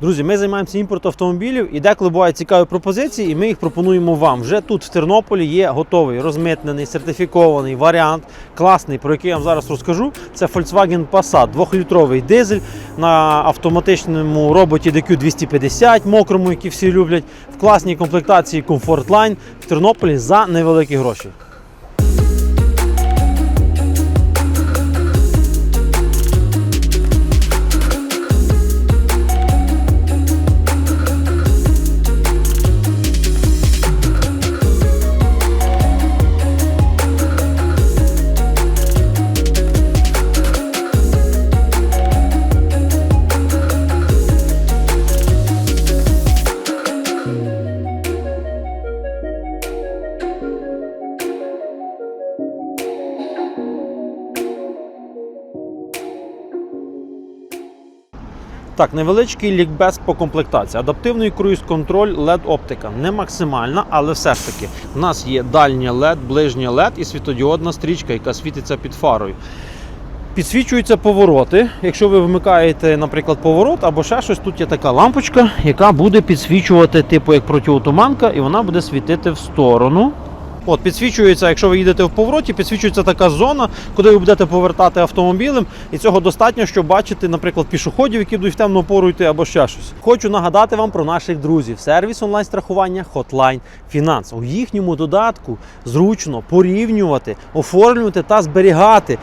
Друзі, ми займаємося імпортом автомобілів і деколи бувають цікаві пропозиції, і ми їх пропонуємо вам. Вже тут в Тернополі є готовий розмитнений, сертифікований варіант, класний, про який я вам зараз розкажу. Це Volkswagen Passat, 2-літровий дизель на автоматичному роботі DQ 250, мокрому, який всі люблять, в класній комплектації Comfort Line в Тернополі за невеликі гроші. Так, невеличкий лікбез по комплектації. Адаптивний круїз-контроль LED оптика. Не максимальна, але все ж таки. У нас є дальня LED, ближня LED і світодіодна стрічка, яка світиться під фарою. Підсвічуються повороти. Якщо ви вмикаєте, наприклад, поворот або ще щось, тут є така лампочка, яка буде підсвічувати, типу як протиотуманка, і вона буде світити в сторону. От, підсвічується, якщо ви їдете в повороті, підсвічується така зона, куди ви будете повертати автомобілем, і цього достатньо, щоб бачити, наприклад, пішоходів, які йдуть в темну пору йти або ще щось. Хочу нагадати вам про наших друзів. Сервіс онлайн-страхування Hotline Finance. У їхньому додатку зручно порівнювати, оформлювати та зберігати.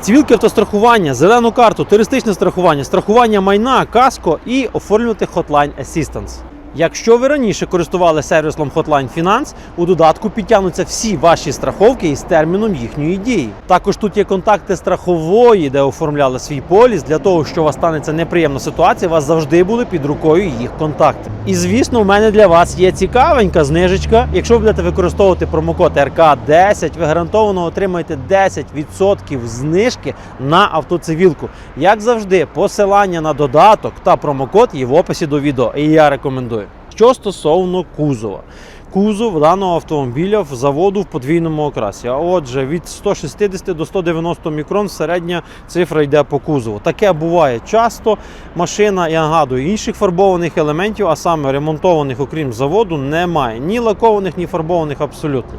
Цивілки автострахування, зелену карту, туристичне страхування, страхування майна, каско і оформлювати Hotline Assistance. Якщо ви раніше користували сервісом Hotline Finance, у додатку підтягнуться всі ваші страховки із терміном їхньої дії. Також тут є контакти страхової, де оформляли свій поліс. Для того, що у вас станеться неприємна ситуація, у вас завжди були під рукою їх контакти. І звісно, в мене для вас є цікавенька знижечка. Якщо ви будете використовувати промокод РК10, ви гарантовано отримаєте 10% знижки на автоцивілку. Як завжди, посилання на додаток та промокод є в описі до відео. І я рекомендую. Що стосовно кузова. Кузов даного автомобіля в заводу в подвійному окрасі. Отже, від 160 до 190 мікрон середня цифра йде по кузову. Таке буває часто. Машина, я нагадую, інших фарбованих елементів, а саме ремонтованих, окрім заводу, немає. Ні лакованих, ні фарбованих абсолютно.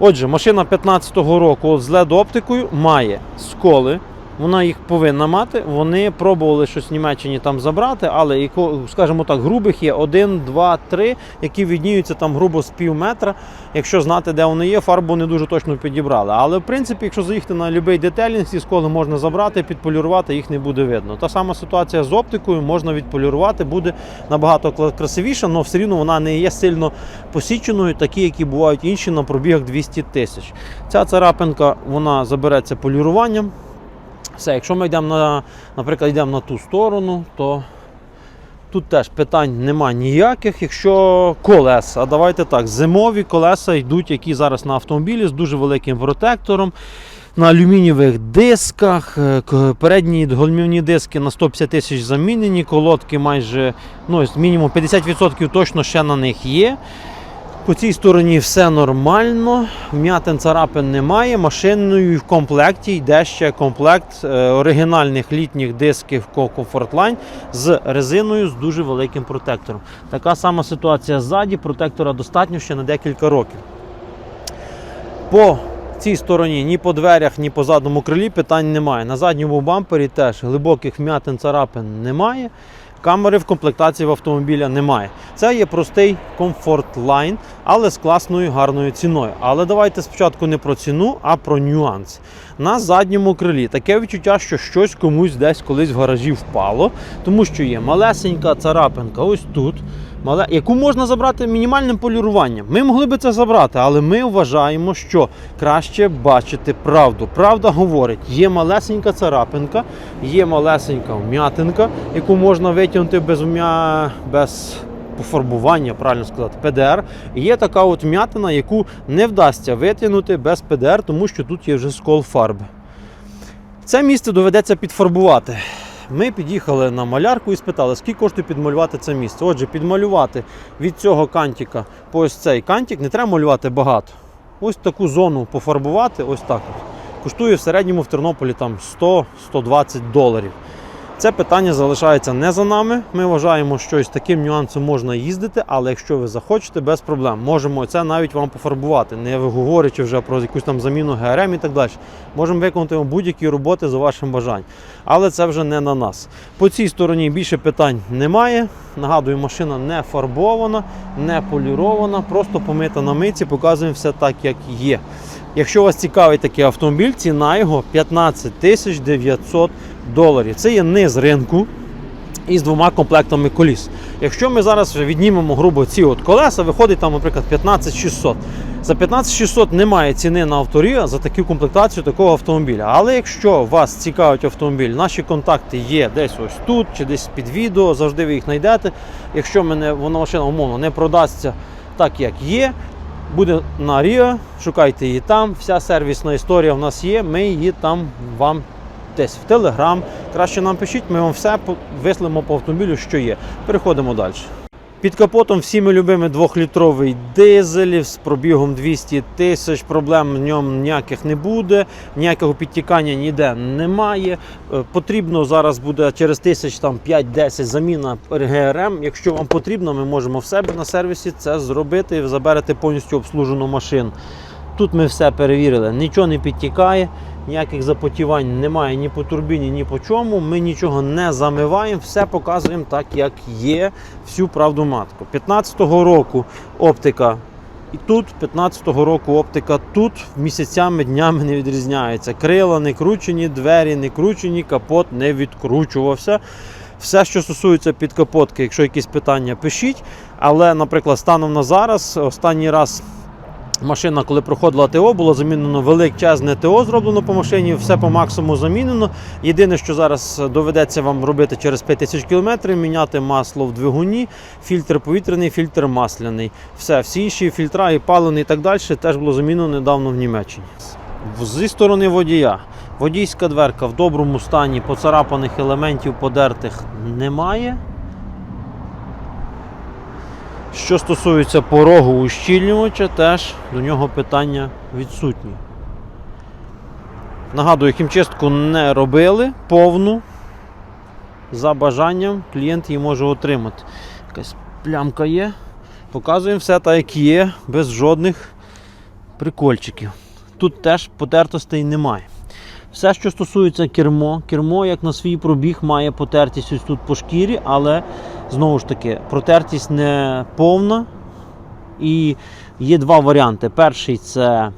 Отже, машина 15-го року з LED-оптикою має сколи. Вона їх повинна мати. Вони пробували щось в Німеччині там забрати, але скажімо так, грубих є 1, 2, 3, які відніються там грубо з пів метра. Якщо знати, де вони є, фарбу не дуже точно підібрали. Але в принципі, якщо заїхати на будь-який детелінг, ці сколи можна забрати, підполірувати, їх не буде видно. Та сама ситуація з оптикою, можна відполірувати, буде набагато красивіше, але все рівно вона не є сильно посіченою, такі, які бувають інші на пробігах 200 тисяч. Ця царапинка вона забереться поліруванням. Все, якщо ми йдемо на, наприклад, йдемо на ту сторону, то тут теж питань нема ніяких. Якщо колеса, давайте так, зимові колеса йдуть, які зараз на автомобілі з дуже великим протектором. На алюмінієвих дисках, е, передні гальмівні диски на 150 тисяч замінені, колодки майже ну, мінімум 50% точно ще на них є. По цій стороні все нормально, м'ятин царапин немає. Машиною в комплекті йде ще комплект е, оригінальних літніх дисків Ко- Comfort Line з резиною з дуже великим протектором. Така сама ситуація ззаді, протектора достатньо ще на декілька років. По цій стороні ні по дверях, ні по задньому крилі питань немає. На задньому бампері теж глибоких вмятин царапин немає. Камери в комплектації в автомобіля немає. Це є простий комфорт лайн, але з класною гарною ціною. Але давайте спочатку не про ціну, а про нюанс. На задньому крилі таке відчуття, що щось комусь десь колись в гаражі впало, тому що є малесенька царапинка ось тут. Мале, яку можна забрати мінімальним поліруванням. Ми могли би це забрати, але ми вважаємо, що краще бачити правду. Правда говорить, є малесенька царапинка, є малесенька вм'ятинка, яку можна витягнути без вм'я, без пофарбування, правильно сказати, ПДР. І є така от вм'ятина, яку не вдасться витягнути без ПДР, тому що тут є вже скол фарби. Це місце доведеться підфарбувати. Ми під'їхали на малярку і спитали, скільки коштує підмалювати це місце. Отже, підмалювати від цього кантика по ось цей кантик не треба малювати багато. Ось таку зону пофарбувати, ось так. Коштує в середньому в Тернополі там 100-120 доларів. Це питання залишається не за нами. Ми вважаємо, що з таким нюансом можна їздити, але якщо ви захочете, без проблем. Можемо це навіть вам пофарбувати, не говорячи вже про якусь там заміну ГРМ і так далі. Можемо виконати будь-які роботи за вашим бажанням. Але це вже не на нас. По цій стороні більше питань немає. Нагадую, машина не фарбована, не полірована, просто помита на митці, показуємо все так, як є. Якщо вас цікавить такий автомобіль, ціна його 15 тисяч 900 доларів. Це є низ ринку із двома комплектами коліс. Якщо ми зараз віднімемо грубо ці от колеса, виходить там, наприклад, 15600. За 15600 немає ціни на авторія за таку комплектацію такого автомобіля. Але якщо вас цікавить автомобіль, наші контакти є десь ось тут чи десь під відео, завжди ви їх знайдете. Якщо мене вона машина умовно не продасться так, як є, буде на Ріо, шукайте її там. Вся сервісна історія в нас є. Ми її там вам десь в Телеграм. Краще нам пишіть, ми вам все вислемо по автомобілю, що є. Переходимо далі. Під капотом всіми любими 2-літровий дизель з пробігом 200 тисяч. Проблем в ньому ніяких не буде, ніякого підтікання ніде немає. Е, Потрібно зараз буде через тисяч там 5-10 заміна ГРМ. Якщо вам потрібно, ми можемо в себе на сервісі це зробити і заберете повністю обслужену машину. Тут ми все перевірили, нічого не підтікає, ніяких запотівань немає ні по турбіні, ні по чому. Ми нічого не замиваємо, все показуємо так, як є, всю правду матку. 15-го року оптика і тут, 15-го року оптика тут місяцями, днями не відрізняється. Крила не кручені, двері не кручені, капот не відкручувався. Все, що стосується підкапотки, якщо якісь питання, пишіть. Але, наприклад, станом на зараз, останній раз Машина, коли проходила ТО, було замінено величезне ТО, зроблено по машині, все по максимуму замінено. Єдине, що зараз доведеться вам робити через 5000 км, міняти масло в двигуні, фільтр повітряний, фільтр масляний. Все, всі інші фільтра і паливний і так далі теж було замінено недавно в Німеччині. Зі сторони водія. Водійська дверка в доброму стані, поцарапаних елементів подертих немає. Що стосується порогу ущільнювача, теж до нього питання відсутні. Нагадую, хімчистку не робили повну. За бажанням клієнт її може отримати. Якась плямка є. Показуємо все так, як є, без жодних прикольчиків. Тут теж потертостей немає. Все, що стосується кермо, кермо, як на свій пробіг, має потертість ось тут по шкірі, але знову ж таки, протертість не повна. І є два варіанти. Перший це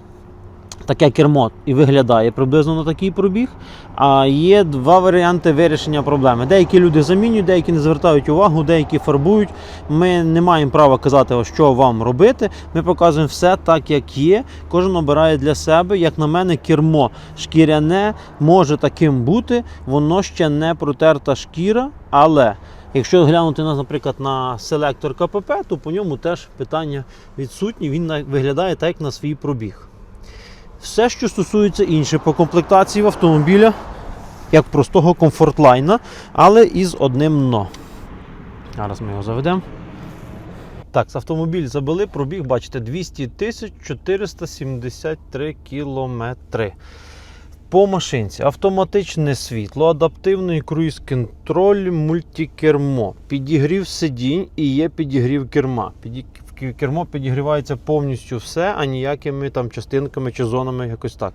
таке кермо і виглядає приблизно на такий пробіг. А є два варіанти вирішення проблеми. Деякі люди замінюють, деякі не звертають увагу, деякі фарбують. Ми не маємо права казати, що вам робити. Ми показуємо все так, як є. Кожен обирає для себе. Як на мене, кермо шкіряне може таким бути. Воно ще не протерта шкіра, але. Якщо глянути на, наприклад, на селектор КПП, то по ньому теж питання відсутні. Він виглядає так, як на свій пробіг. Все, що стосується інше по комплектації в автомобіля, як простого комфортлайна, але із одним но. Зараз ми його заведемо. Так, автомобіль забили, пробіг, бачите, 200 тисяч 473 кілометри. По машинці автоматичне світло, адаптивний круїз-контроль, мультикермо, підігрів сидінь і є підігрів керма. Кермо підігрівається повністю все, а ніякими там частинками чи зонами якось так.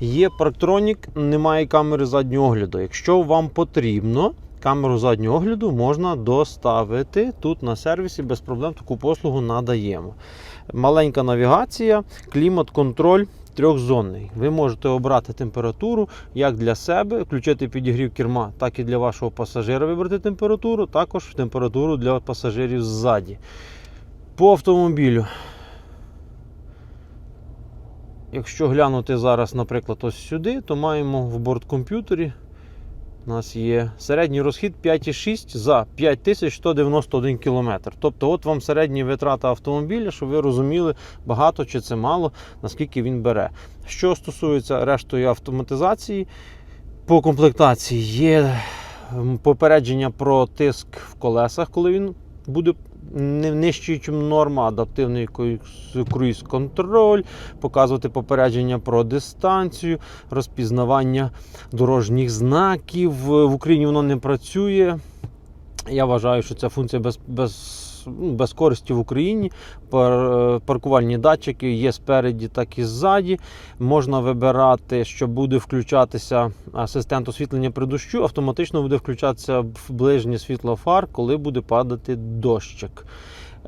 Є парктронік, немає камери заднього огляду. Якщо вам потрібно, камеру заднього огляду можна доставити тут на сервісі без проблем. Таку послугу надаємо. Маленька навігація, клімат-контроль трьохзонний. Ви можете обрати температуру як для себе, включити підігрів керма, так і для вашого пасажира вибрати температуру, також температуру для пасажирів ззаді. По автомобілю. Якщо глянути зараз, наприклад, ось сюди, то маємо в борткомп'ютері. У нас є середній розхід 5,6 за 5191 км. Тобто, от вам середні витрата автомобіля, щоб ви розуміли, багато чи це мало, наскільки він бере. Що стосується рештої автоматизації, по комплектації є попередження про тиск в колесах, коли він буде ніж норма, адаптивний круїз контроль, показувати попередження про дистанцію, розпізнавання дорожніх знаків. В Україні воно не працює. Я вважаю, що ця функція без, без, ну, без користі в Україні. Паркувальні датчики є спереді, так і ззаді. Можна вибирати, що буде включатися асистент освітлення при дощу, автоматично буде включатися в ближнє світло фар, коли буде падати дощик.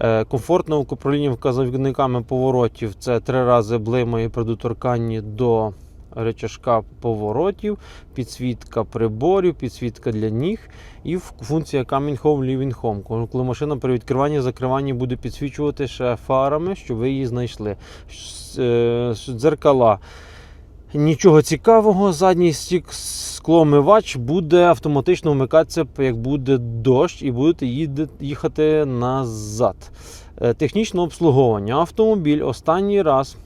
Е, Комфортне управління вказівниками поворотів це три рази блимає при доторканні до рычажка поворотів, підсвітка приборів, підсвітка для ніг і функція Coming Home, Leaving Home. Коли- машина при відкриванні закриванні буде підсвічувати ще фарами, щоб ви її знайшли. Е, Дзеркала. Нічого цікавого, задній стік скломивач буде автоматично вмикатися, як буде дощ, і будете їхати назад. Е, Технічне обслуговування. Автомобіль останній раз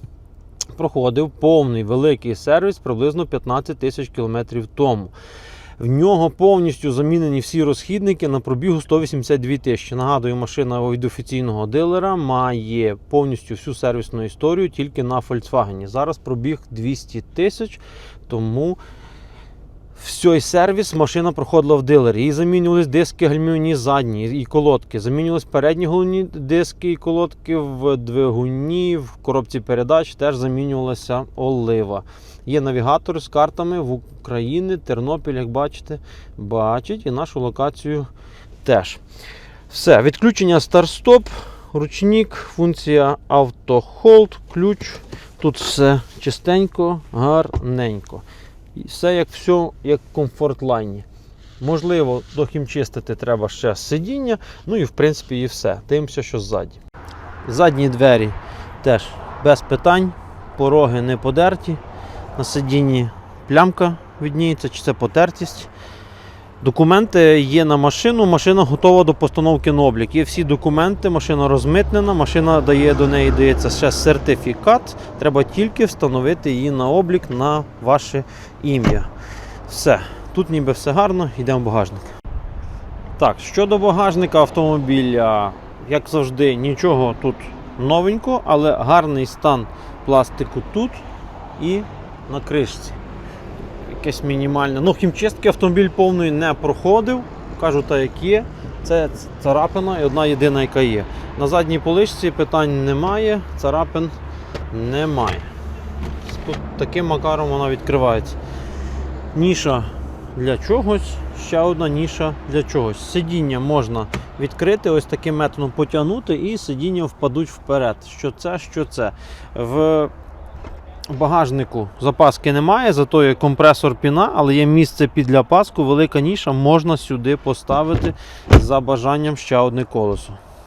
проходив повний великий сервіс приблизно 15 тисяч кілометрів тому. В нього повністю замінені всі розхідники на пробігу 182 тисячі. Нагадую, машина від офіційного дилера має повністю всю сервісну історію тільки на Volkswagen. Зараз пробіг 200 тисяч, тому всій сервіс машина проходила в дилері. Їй замінювались диски гальмівні задні і колодки. Замінювались передні головні диски і колодки в двигуні, в коробці передач теж замінювалася олива. Є навігатор з картами в Україні, Тернопіль, як бачите, бачить і нашу локацію теж. Все, відключення старт-стоп, ручник, функція автохолд, ключ. Тут все чистенько, гарненько. Все як все, як комфорт-лайні. Можливо, дохімчистити треба ще сидіння. Ну і в принципі і все. Дивимося, що ззаді. Задні двері теж без питань, пороги не подерті. На сидінні плямка відніється, чи це потертість. Документи є на машину, машина готова до постановки на облік. Є всі документи, машина розмитнена, машина дає до неї дається ще сертифікат. Треба тільки встановити її на облік на ваше ім'я. Все, тут ніби все гарно, йдемо в багажник. Так, щодо багажника автомобіля, як завжди, нічого тут новенького, але гарний стан пластику тут і на кришці. Якесь мінімальне. Ну, хімчистки автомобіль повної не проходив. Кажу так, як є. Це царапина і одна єдина, яка є. На задній поличці питань немає, царапин немає. Тут таким макаром вона відкривається. Ніша для чогось, ще одна ніша для чогось. Сидіння можна відкрити, ось таким методом потягнути, і сидіння впадуть вперед. Що це, що це. Багажнику запаски немає, зато є компресор піна, але є місце під ляпаску, велика ніша, можна сюди поставити за бажанням ще одне колесо.